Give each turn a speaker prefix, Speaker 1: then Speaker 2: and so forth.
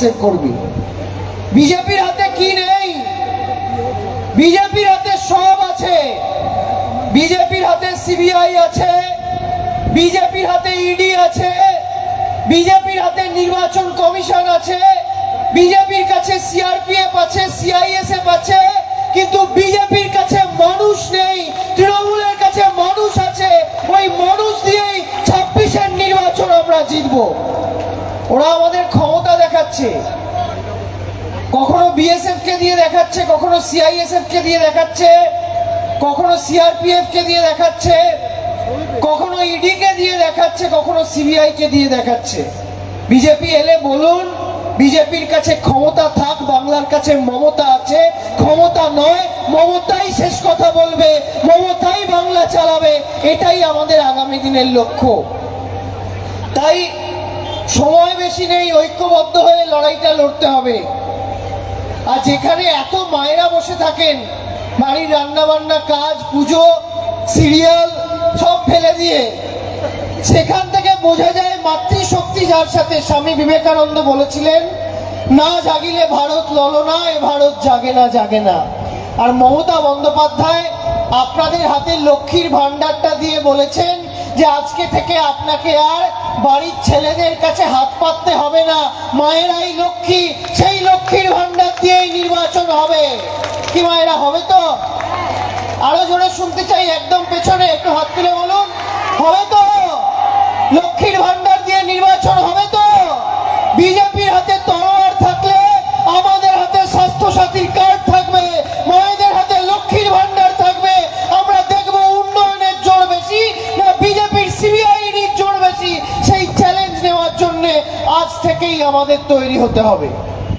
Speaker 1: Save করবি। বিজেপির হাতে কি নেই? বিজেপির হাতে সব আছে। বিজেপির হাতে সিবিআই আছে। বিজেপির হাতে ইডি আছে। বিজেপির হাতে নির্বাচন কমিশন আছে। বিজেপির কাছে সিআরপিএফ আছে, সিআইএসএফ আছে। কিন্তু বিজেপির কাছে মানুষ নেই, তৃণমূলের কাছে মানুষ আছে। ওই মানুষ দিয়েই ছাব্বিশের নির্বাচন আমরা জিতবো। ওরা আমাদের ক্ষমতা দেখাচ্ছে। কখনো বিএসএফ কে দিয়ে দেখাচ্ছে, কখনো সিআইএসএফ কে দিয়ে দেখাচ্ছে, কখনো সিআরপিএফ কে দিয়ে দেখাচ্ছে, কখনো ইডি কে দিয়ে দেখাচ্ছে, কখনো সিবিআই কে দিয়ে দেখাচ্ছে। বিজেপি এলে বলুন, বিজেপির কাছে ক্ষমতা থাক, বাংলার কাছে মমতা আছে। ক্ষমতা নয়, মমতাই শেষ কথা বলবে, মমতাই বাংলা চালাবে, এটাই আমাদের আগামী দিনের লক্ষ্য। তাই সময় বেশি নেই, ঐক্যবদ্ধ হয়ে লড়াইটা লড়তে হবে। আর যেখানে এত মায়েরা বসে থাকেন, বাড়ির রান্না বান্না কাজ, পুজো, সিরিয়াল, সব ফেলে দিয়ে, সেখান থেকে বোঝা যায় মাতৃশক্তি যার সাথে স্বামী বিবেকানন্দ বলেছিলেন, না জাগিলে ভারত ললনা, এ ভারত জাগে না জাগে না। আর মমতা বন্দ্যোপাধ্যায় আপনাদের হাতে লক্ষ্মীর ভান্ডারটা দিয়ে বলেছেন যে আজকে থেকে আপনাকে আর বাড়ির ছেলেদের কাছে হাত পাততে হবে না। মায়েরাই লক্ষ্মী, সেই লক্ষ্মীর ভান্ডার দিয়েই নির্বাচন হবে। কি মায়েরা, হবে তো? আরও জোরে শুনতে চাই, একদম পেছনে, একটু হাত তুলে আজ থেকেই আমাদের তৈরি হতে হবে।